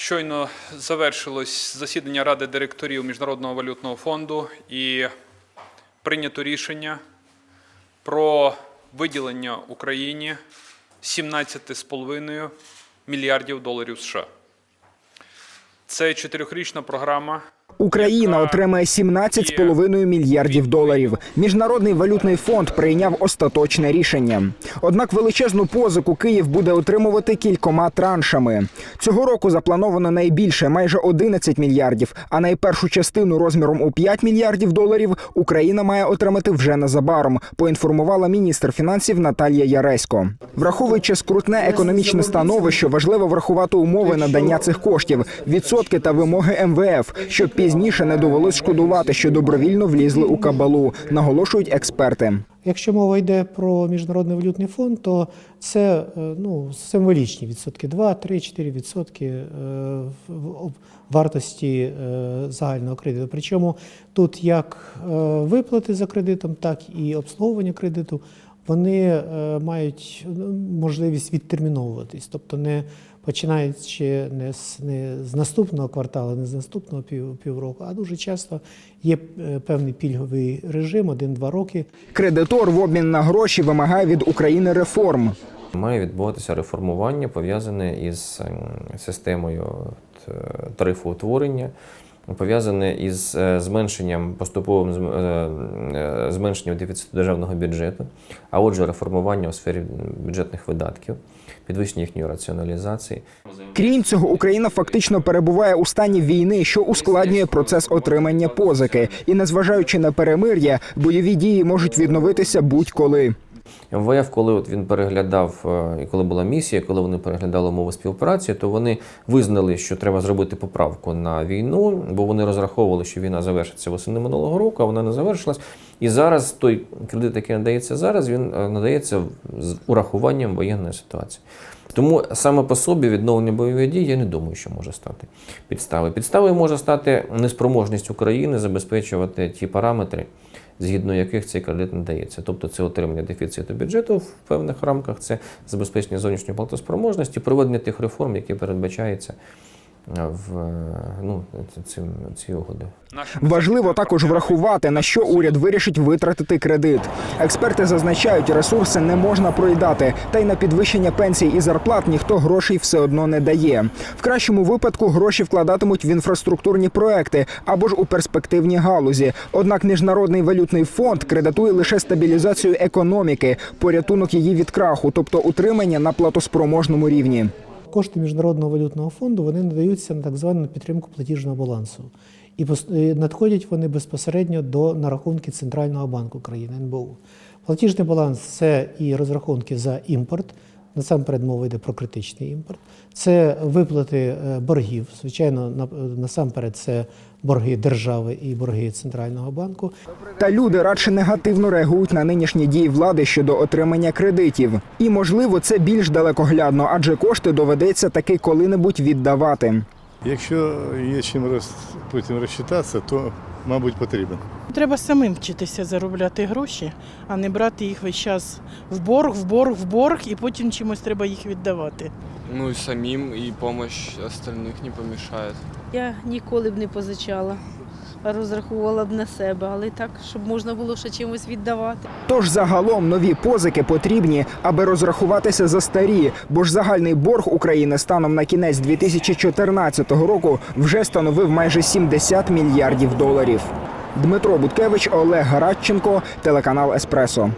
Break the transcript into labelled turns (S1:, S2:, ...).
S1: Щойно завершилось засідання Ради директорів Міжнародного валютного фонду і прийнято рішення про виділення Україні 17,5 мільярдів доларів США. Це чотирьохрічна програма.
S2: Україна отримає 17,5 мільярдів доларів. Міжнародний валютний фонд прийняв остаточне рішення. Однак величезну позику Київ буде отримувати кількома траншами. Цього року заплановано найбільше майже 11 мільярдів. А найпершу частину розміром у 5 мільярдів доларів Україна має отримати вже незабаром. Поінформувала міністр фінансів Наталія Яресько. Враховуючи скрутне економічне становище, важливо врахувати умови надання цих коштів, відсотки та вимоги МВФ, щоб пізніше не довелось шкодувати, що добровільно влізли у кабалу, наголошують експерти.
S3: Якщо мова йде про міжнародний валютний фонд, то це е, ну, символічні відсотки 2, 3, 4 відсотки е, вартості е, загального кредиту. Причому тут як виплати за кредитом, так і обслуговування кредиту. Вони мають ну, можливість відтерміновуватись, тобто не починаючи не з, не з наступного кварталу, не з наступного пів, півроку, а дуже часто є е, певний пільговий режим, один-два роки.
S2: Кредитор в обмін на гроші вимагає від України реформ.
S4: Має відбуватися реформування, пов'язане із ем, системою утворення. тарифоутворення, пов'язане із е, зменшенням поступовим е, е, зменшенням дефіциту державного бюджету, а отже, реформування у сфері бюджетних видатків, підвищення їхньої раціоналізації.
S2: Крім цього, Україна фактично перебуває у стані війни, що ускладнює процес отримання позики. І незважаючи на перемир'я, бойові дії можуть відновитися будь-коли.
S4: МВФ, коли от він переглядав, е, і коли була місія, коли вони переглядали умови співпраці, то вони визнали, що треба зробити поправку на війну, бо вони розраховували, що війна завершиться восени минулого року, а вона не завершилась. І зараз той кредит, який надається зараз, він е, надається з урахуванням воєнної ситуації. Тому саме по собі відновлення бойових дій я не думаю, що може стати підставою. Підставою може стати неспроможність України забезпечувати ті параметри, згідно яких цей кредит надається. Тобто це отримання дефіциту бюджету в певних рамках, це забезпечення зовнішньої платоспроможності, проведення тих реформ, які передбачаються в ну, цим, ці угоди.
S2: Важливо також врахувати, на що уряд вирішить витратити кредит. Експерти зазначають, ресурси не можна проїдати, та й на підвищення пенсій і зарплат ніхто грошей все одно не дає. В кращому випадку гроші вкладатимуть в інфраструктурні проекти або ж у перспективні галузі. Однак міжнародний валютний фонд кредитує лише стабілізацію економіки, порятунок її від краху, тобто утримання на платоспроможному рівні.
S3: Кошти Міжнародного валютного фонду вони надаються на так звану підтримку платіжного балансу. І надходять вони безпосередньо до на рахунки Центрального банку країни НБУ. Платіжний баланс це і розрахунки за імпорт. Насамперед мова йде про критичний імпорт. Це виплати е, боргів. Звичайно, насамперед це борги держави і борги Центрального банку.
S2: Та люди радше негативно реагують на нинішні дії влади щодо отримання кредитів. І можливо, це більш далекоглядно, адже кошти доведеться таки коли-небудь віддавати.
S5: Якщо є чим роз, потім розчитатися, то, мабуть, потрібен.
S6: Треба самим вчитися заробляти гроші, а не брати їх весь час в борг, в борг, в борг, і потім чимось треба їх віддавати.
S7: Ну і самим, і допомога остальних не помішає.
S8: Я ніколи б не позичала, розраховувала б на себе, але так, щоб можна було ще чимось віддавати.
S2: Тож загалом нові позики потрібні, аби розрахуватися за старі, бо ж загальний борг України станом на кінець 2014 року вже становив майже 70 мільярдів доларів. Дмитро Буткевич, Олег Радченко, телеканал Еспресо.